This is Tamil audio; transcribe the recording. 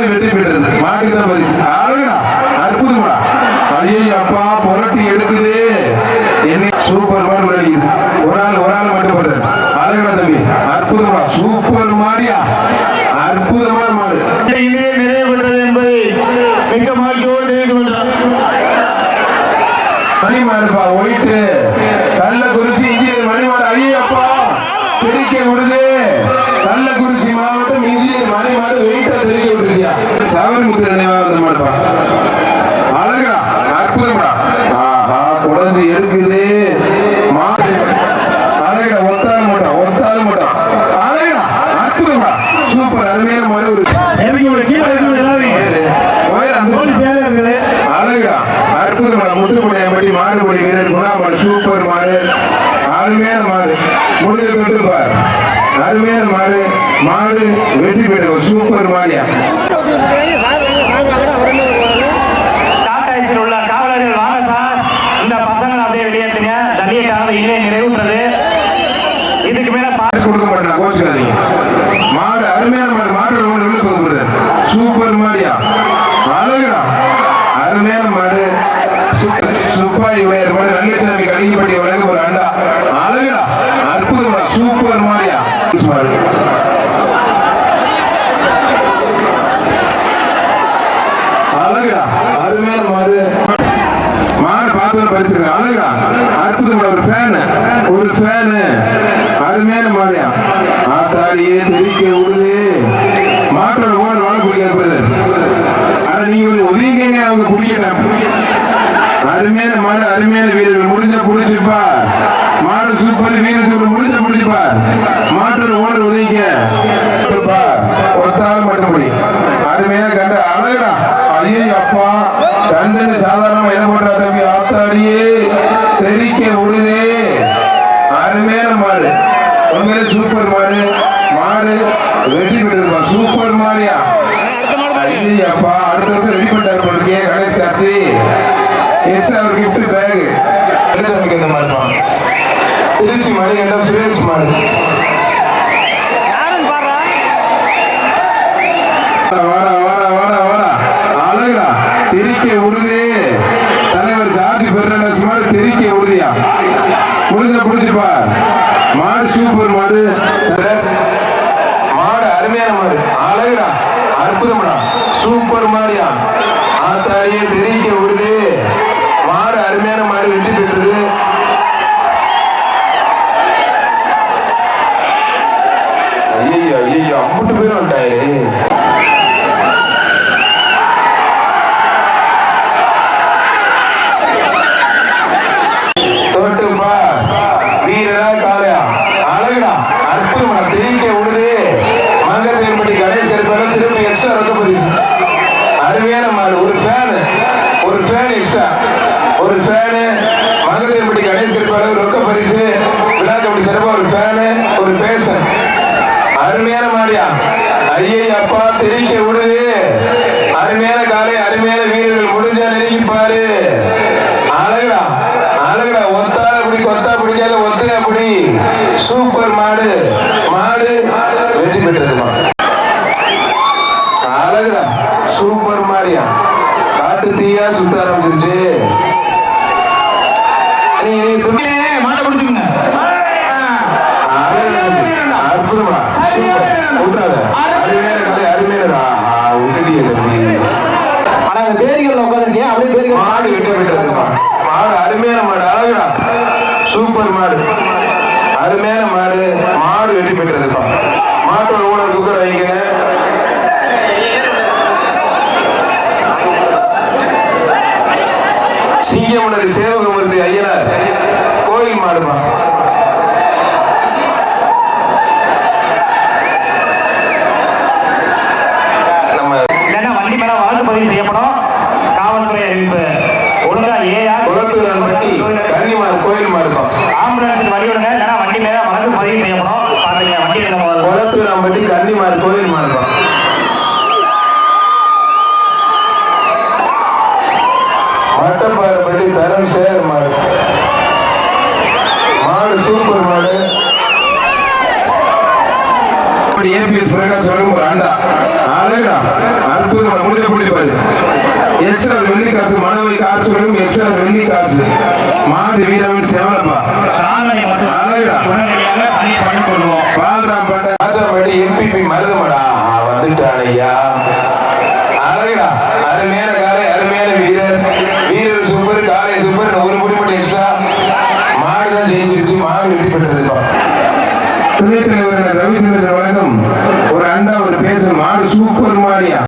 மாடு வெற்றி பெற்றது மாட்டுக்கு தான் பரிசு அழகா அற்புதமா? ஐயோ அப்பா புரட்டி எடுக்குது. என்ன சூப்பர் மாடு விளையாடுது ஒரு ஆள் ஒரு ஆள் மட்டும் போடுறாரு அழகா தம்பி அற்புதமா? சூப்பர் மாடியா? அற்புதமான மாடு. இங்கே நிறைவு பெற்றது என்பதை மிக மகிழ்ச்சியோடு தெரிவித்துக் கொள்கிறோம். மணிமாடுப்பா white. Kallakurichi engineer மணிமாடு Ayyappa தெரிக்க விடுது கள்ள குறிச்சி மாவட்டம் இன்ஜினியர் மணிமாடு வெயிட்டா தெரிக்க விடுச்சியா சவரிமுத்து நினைவாக இருந்த மாடுப்பா அழகா அற்புதம்டா. ஆஹா குடஞ்சு எடுக்குது. அழகா ஒத்தால் மூட்டம் ஒத்தால் மூட்டம் அழகா அற்புதம்டா. சூப்பர் அருமையான சேலைகளே அழகா அற்புதமான முத்துக்குடியாம்பட்டி மாடுபடி வீரர் குணாமல் சூப்பர் மாடு. அருமையான மாடு. முடிஞ்ச கொண்டு பார் அருமையான மாடு. மாடு வெற்றி பெறும் சூப்பர் மாடியா? டாடா உள்ள காவலர்கள் வாங்க சார் இந்த பசங்களை அப்படியே வெளியேற்றுங்க தண்ணியை இங்கே நிறைவுற்றது இதுக்கு மேல பா- காசு கொடுக்க மாட்டேன் கோச்சுக்காதீங்க மாடு அருமையான மாடு மாடு ஒன்று உள்ள போகுது சூப்பர் மாடியா அழகா அருமையான மாடு சூப்பர் சுப்பாய் உயர் மாடு ரங்கசாமி கலிங்கப்பட்டி வழங்க ஒரு அண்டா அழகா அற்புதமா சூப்பர் மாடியா மாடு அழகா அருமையான மாடு. மாடு பார்த்து படிச்சிருக்க அழகா அற்புதமா ஒரு ஃபேன் ஒரு ஃபேன் அருமையான மாடியா. ஆத்தாடியே தெரிக்க விடுது மாட்டோட ஓடு வாழ பிடிக்காது பிரதர் ஆனா நீங்க கொஞ்சம் ஒதுங்கிங்க அவங்க பிடிக்கட்டும் அருமையான மாடு அருமையான வீரர்கள். முடிஞ்ச பிடிச்சிப்பா மாடு சூப்பர் வீரர் சூப்பர் முடிஞ்ச பிடிச்சிப்பா மாட்டோட ஓட ஒதுங்க ஒத்தாலும் மட்டும் முடி அருமையான கண்டு அழகா ஐயோ அப்பா கண்டனு சாதாரணமா என்ன பண்றா தம்பி ஆத்தாடியே தெரிக்க உழுதே அருமையான மாடு. உண்மையிலே சூப்பர் மாடு. மாடு வெற்றி பெற்றிருப்பா. சூப்பர் மாடியா. ஐயப்பா அடுத்த வருஷம் ரெடி பண்ணிட்டாரு போலிருக்கே கணேஷ் கார்த்தி. எஸ் அவர் கிஃப்ட் பேக் என்ன தம்பிக்கு இந்த மாடுப்பா திருச்சி மாடு என்ன சுரேஷ் மாடு? முடிஞ்ச புடிச்சுப்பா மாடு சூப்பர் மாடு. மாடு அருமையான மாடு. அழகுடா. அற்புதம்டா. சூப்பர் மாடியா ஆத்தாடியே தெரிவிக்க விடுது. மாடு அருமையான மாடு வெற்றி பெற்றது. ஐயோ ஐயோ அம்புட்டு பேரும் வந்துட்டாரு தோட்டுப்பா வீரரா காளையா அழகுடா அற்புதமா தெரிவிக்க விடுது மங்கத்தேன்பட்டி கணேசர் பேர சிறப்பு எக்ஸ்ட்ரா ரொக்க பரிசு அருமையான மாடு ஒரு ஃபேனு ஒரு ஃபேன் எக்ஸ்ட்ரா ஒரு ஃபேனு மங்கத்தேன்பட்டி கணேசர் பேர ரொக்க பரிசு விழாக்கப்படி சிறப்பா ஒரு ஃபேனு ஒரு பேசன் அருமையான மாடியா ஐயே அப்பா தெரிக்க விடுது அருமையான காலை அருமையான வீரர்கள் முடிஞ்சா நெருங்கி பாரு. அழகுடா அழகுடா. ஒத்தால அப்படி கொத்தா பிடிக்காத ஒத்தையா அப்படி சூப்பர் மாடு. மாடு. வெற்றி பெற்றதுமா. அழகுடா. சூப்பர் மாடியா காட்டு தீயா சுத்த ஆரம்பிச்சிருச்சு. நீ துணி மாட்டை பிடிச்சுங்க அழகுடா. அற்புதமா சூப்பர் விட்டுறாத அருமையான கதை அருமையானதா விட்டுட்டியே தம்பி ஆனா அந்த பேரிகள் உட்காந்துருக்கேன் அப்படியே பேரிகள் மாடு வெட்ட பெற்றதுமா மாடு அருமையான மாடு அழகுடா சூப்பர் மாடு. அருமையான மாடு. மாடு வெட்டி பெற்றதுப்பா. மாட்டோட ஊழல் குக்கர் வைங்க சிங்கமுனது சேவகமூர்த்தி ஐயனார். கோயில் மாடுமா மட்டப்பாறைப்பட்டி தரம் சேர் மாடு மாடு சூப்பர் மாடு. ஏபிஎஸ் பிரகாஷ் வழங்கும் ஒரு அண்டா அழகா அற்புதமா முடிஞ்ச பிடிப்பாரு எக்ஸ்ட்ரா வெள்ளி காசு மனவை காசு வரைக்கும் எக்ஸ்ட்ரா வெள்ளி காசு. மாடு வீரவன் செவலப்பா. கால்நடை